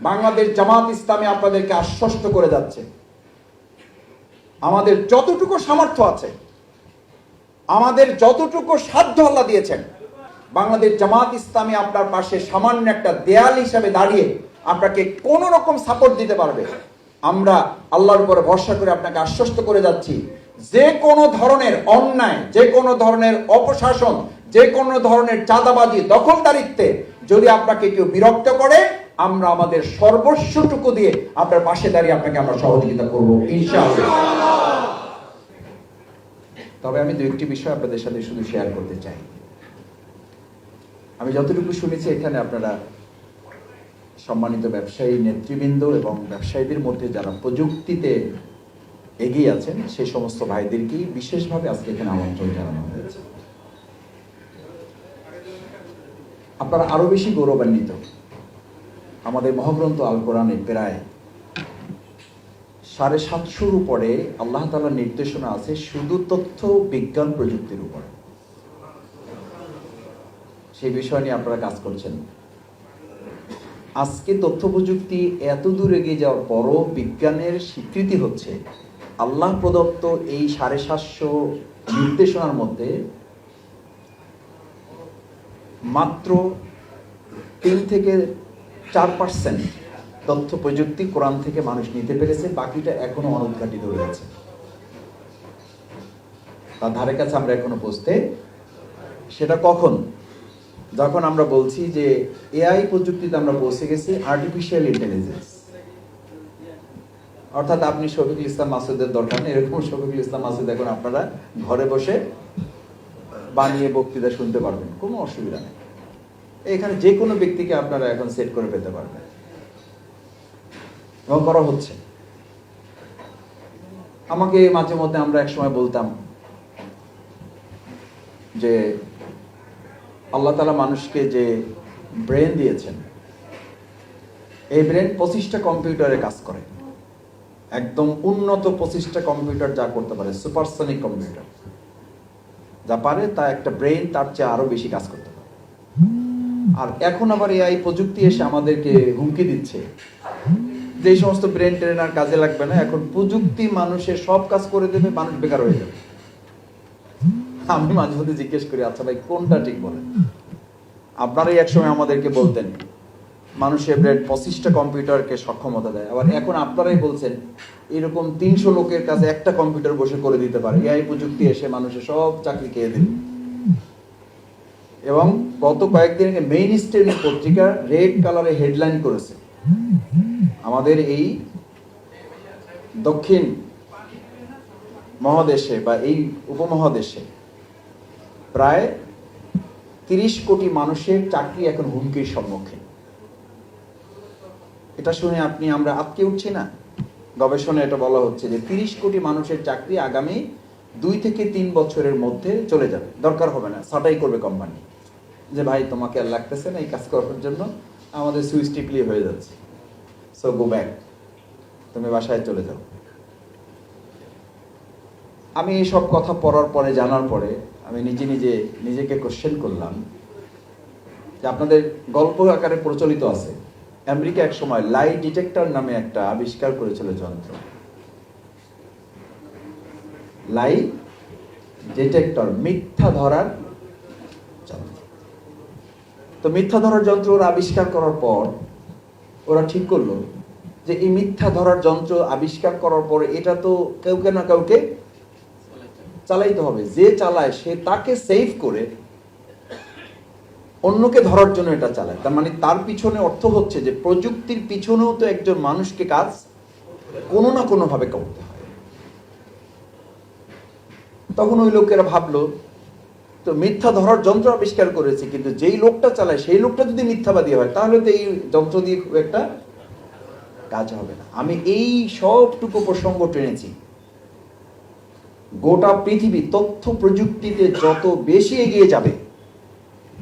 বাংলাদেশ জামাত ইসলামী আপনাদেরকে আশ্বস্ত করে যাচ্ছে। আমাদের যতটুকু সামর্থ্য আছে, আমাদের যতটুকু সাধ্য আল্লাহ দিয়েছেন, বাংলাদেশ জামাত ইসলামী আপনার পাশে সামান্য একটা দেয়াল হিসাবে দাঁড়িয়ে আপনাকে কোন রকম সাপোর্ট দিতে পারবে। আমরা আল্লাহর উপরে ভরসা করে আপনাকে আশ্বস্ত করে যাচ্ছি। যে কোনো ধরনের অন্যায়, যে কোনো ধরনের অপশাসন, যে কোনো ধরনের চাঁদাবাজি, দখলদারিত্বে যদি আপনাকে কেউ বিরক্ত করে আমরা আমাদের সর্বস্বটুকু দিয়ে আপনার পাশে দাঁড়িয়ে আপনাকে আমরা সহযোগিতা করব, ইনশাআল্লাহ। তবে আমি দু একটি বিষয় আপনাদের সাথে শুধু শেয়ার করতে চাই। আমি যতটুকু শুনেছি, এখানে আপনারা সম্মানিত ব্যবসায়ী, নেতৃবৃন্দ এবং ব্যবসায়ীদের মধ্যে যারা প্রযুক্তিতে এগিয়ে আছেন সেই সমস্ত ভাইদেরকেই বিশেষভাবে আজকে এখানে আমন্ত্রণ জানানো হয়েছে। আপনারা আরও বেশি গৌরবান্বিত। আমাদের মহাগ্রন্থ আল কোরআনে প্রায় সাড়ে সাতশোর উপরে আল্লাহ তালার নির্দেশনা আছে শুধু তথ্য, বিজ্ঞান প্রযুক্তির উপরে। সেই বিষয় নিয়ে আপনারা কাজ করছেন। আজকে তথ্য প্রযুক্তি এত দূর এগিয়ে যাওয়ার পরও বিজ্ঞানের স্বীকৃতি হচ্ছে আল্লাহ প্রদত্ত এই সাড়ে সাতশো নির্দেশনার মধ্যে মাত্র তিন থেকে চার পার্সেন্ট তথ্য প্রযুক্তি কোরআন থেকে মানুষ নিতে পেরেছে, বাকিটা এখনও অনুদ্ঘাটিত রয়েছে তার ধারে কাছে আমরা এখনও পৌঁছতে, সেটা কখন? যখন আমরা বলছি যে এআই প্রযুক্তিতে আমরা পৌঁছে গেছি আর্টিফিশিয়াল ইন্টেলিজেন্স অর্থাৎ আপনি শফিকুল ইসলাম মাসুদের দরকার নেই, এরকম শফিকুল ইসলাম মাসুদ এখন আপনারা ঘরে বসে বানিয়ে বক্তৃতা শুনতে পারবেন, কোনো অসুবিধা নেই। এখানে যে কোনো ব্যক্তিকে আপনারা এখন সেট করে পেতে পারবেন। এবং করা হচ্ছে। আমাকে মাঝে মধ্যে আমরা এক সময় বলতাম যে আল্লাহ তালা মানুষকে যে ব্রেন দিয়েছেন, এই ব্রেন পঁচিশটা কম্পিউটারে কাজ করে। একদম উন্নত পঁচিশটা কম্পিউটার যা করতে পারে সুপারসনিক কম্পিউটার। যা পারে তা একটা ব্রেন তার চেয়ে আরও বেশি কাজ করতে পারে। আর এখন আবার এআই প্রযুক্তি এসে আমাদেরকে হুমকি দিচ্ছে। যে সমস্ত ব্রেন ট্রেন আর কাজে লাগবে না, এখন প্রযুক্তি মানুষের সব কাজ করে দেবে, মানুষ বেকার হয়ে যাবে। আমি মাঝে মধ্যে জিজ্ঞেস করি আচ্ছা ভাই, কোনটা ঠিক বলেন? আপনারাই একসময় আমাদেরকে বলতেন, মানুষের ব্রেন পঁচিশটা কম্পিউটারকে সক্ষমতা দেয়। আবার এখন আপনারাই বলছেন, এরকম তিনশো লোকের কাছে একটা কম্পিউটার বসে করে দিতে পারে। এআই প্রযুক্তি এসে মানুষের সব চাকরি খেয়ে দেবে। এবং গত কয়েকদিন আগে মেইন স্ট্রিম পত্রিকা রেড কালারে হেডলাইন করেছে। আমাদের এই দক্ষিণ মহাদেশে বা এই উপমহাদেশে প্রায় তিরিশ কোটি মানুষের চাকরি এখন হুমকির সম্মুখীন। এটা শুনে আপনি, আমরা আটকে উঠছি না? গবেষণায় এটা বলা হচ্ছে যে তিরিশ কোটি মানুষের চাকরি আগামী দুই থেকে তিন বছরের মধ্যে চলে যাবে। দরকার হবে না, ছাটাই করবে কোম্পানি। যে ভাই, তোমাকে আর লাগতেছে না এই কাজ করার জন্য আমাদের সুইচ টিপলি হয়ে যাচ্ছে। সো গো ব্যাক তুমি বাসায় চলে যাও। আমি এই সব কথা পড়ার পরে, জানার পরে, আমি নিজে নিজে নিজেকে কোশ্চেন করলাম যে আপনাদের গল্প আকারে প্রচলিত আছে। আমেরিকা এক সময় লাই ডিটেক্টর নামে একটা আবিষ্কার করেছিল যন্ত্র। লাই ডিটেক্টর মিথ্যা ধরার তো মিথ্যা ধরার যন্ত্র ওরা আবিষ্কার করার পর ওরা ঠিক করল যে এই মিথ্যা ধরার যন্ত্র আবিষ্কার করার পরে এটা তো কাউকে না কাউকে চালাইতে হবে। যে চালায়, সে তাকে সেভ করে অন্যকে ধরার জন্য এটা চালায়। তার মানে তার পিছনে অর্থ হচ্ছে যে প্রযুক্তির পিছনেও তো একজন মানুষকে কাজ কোনো না কোনো ভাবে করতে হয়। তখন ওই লোকেরা ভাবলো তো মিথ্যা ধরার যন্ত্র আবিষ্কার করেছে, কিন্তু যেই লোকটা চালায়, সেই লোকটা যদি মিথ্যাবাদী হয়, তাহলে তো এই যন্ত্র দিয়ে খুব একটা কাজ হবে না। আমি এই সবটুকু প্রসঙ্গ টেনেছি। গোটা পৃথিবী তথ্য প্রযুক্তিতে যত বেশি এগিয়ে যাবে,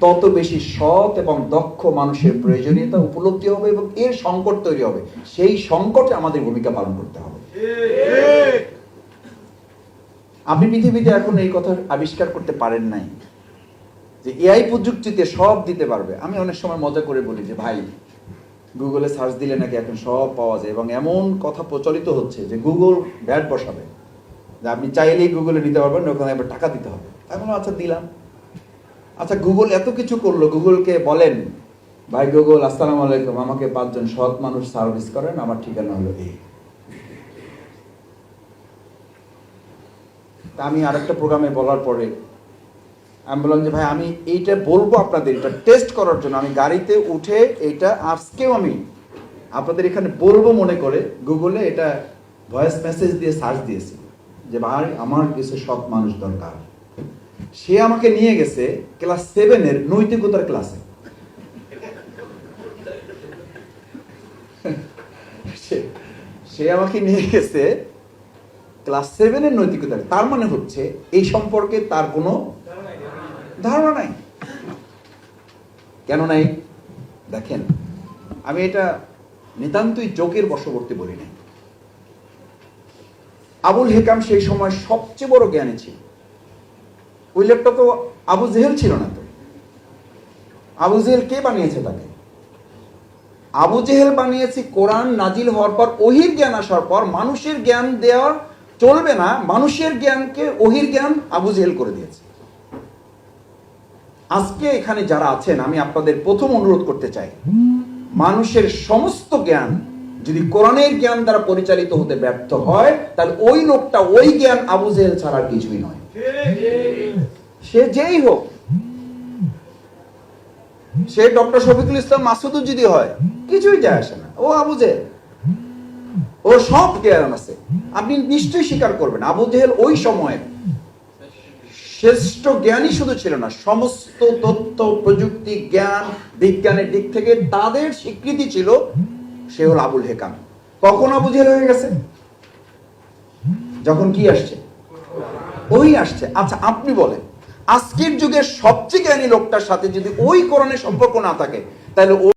তত বেশি সৎ এবং দক্ষ মানুষের প্রয়োজনীয়তা উপলব্ধি হবে এবং এর সংকট তৈরি হবে। সেই সংকটে আমাদের ভূমিকা পালন করতে হবে। আপনি পৃথিবীতে এখন এই কথা আবিষ্কার করতে পারেন নাই যে এআই প্রযুক্তিতে সব দিতে পারবে। আমি অনেক সময় মজা করে বলি যে, ভাই গুগলে সার্চ দিলে নাকি এখন সব পাওয়া যায় এবং এমন কথা প্রচলিত হচ্ছে যে গুগল ব্যাট বসাবে। যে আপনি চাইলেই গুগলে নিতে পারবেন, ওখানে এবার টাকা দিতে হবে। এখন আচ্ছা দিলাম। আচ্ছা গুগল এত কিছু করল গুগলকে বলেন, ভাই গুগল আসসালামু আলাইকুম, আমাকে পাঁচজন সৎ মানুষ সার্ভিস করেন, আমার ঠিকানা হলো এই তা আমি আরেকটা প্রোগ্রামে বলার পরে আমি বললাম যে, ভাই, আমি এইটা বলব আপনাদের, এটা টেস্ট করার জন্য। আমি গাড়িতে উঠে এইটা আজকেও আমি আপনাদের এখানে বলব মনে করে গুগলে এটা ভয়েস মেসেজ দিয়ে সার্চ দিয়েছি যে, ভাই, আমার কিছু সৎ মানুষ দরকার। সে আমাকে নিয়ে গেছে ক্লাস সেভেনের নৈতিকতার ক্লাসে সে আমাকে নিয়ে গেছে ক্লাস সেভেনের নৈতিকতা তার মানে হচ্ছে, এই সম্পর্কে তার কোনো ধারণা নাই। কেন নাই? দেখেন, আমি এটা নিতান্তই যোগের বশবর্তী বলি নাই। আবুল হেকাম সেই সময় সবচেয়ে বড় জ্ঞানী ছিল। ওই লোকটা তো আবু জেহেল ছিল না তো। আবু জেহেল কে বানিয়েছে তাকে? আবু জেহেল বানিয়েছে কোরআন নাজিল হওয়ার পর, ওহির জ্ঞান আসার পর, মানুষের জ্ঞান দেওয়া চলবে না, মানুষের জ্ঞানকে ওহির জ্ঞান আবু জেহেল করে দিয়েছে। আজকে এখানে যারা আছেন, আমি আপনাদের প্রথম অনুরোধ করতে চাই, মানুষের সমস্ত জ্ঞান যদি কোরআনের জ্ঞান দ্বারা পরিচালিত হতে ব্যর্থ হয়, তাহলে ওই লোকটা ওই জ্ঞান আবু জেহেল ছাড়া কিছুই নয়। সে যেই হোক, সে ডক্টর শফিকুল ইসলাম মাসুদও যদি হয়, কিছুই যায় আসে না। ও আবু জেহেল। ও সব জ্ঞান আছে। আপনি নিশ্চয়ই স্বীকার করবেন। আবু জেহেল ওই সময়ে শ্রেষ্ঠ জ্ঞানই শুধু ছিল না, সমস্ত তথ্য, প্রযুক্তি, জ্ঞান, বিজ্ঞানের দিক থেকে তাদের স্বীকৃতি ছিল সে হল আবুল হেকাম। কখন আবু জেহেল হয়ে গেছে? যখন কি আসছে? ওই আসছে। আচ্ছা আপনি বলেন, আজকের যুগের সবচেয়ে জ্ঞানী লোকটার সাথে যদি ওই কোরআনের সম্পর্ক না থাকে, তাহলে ও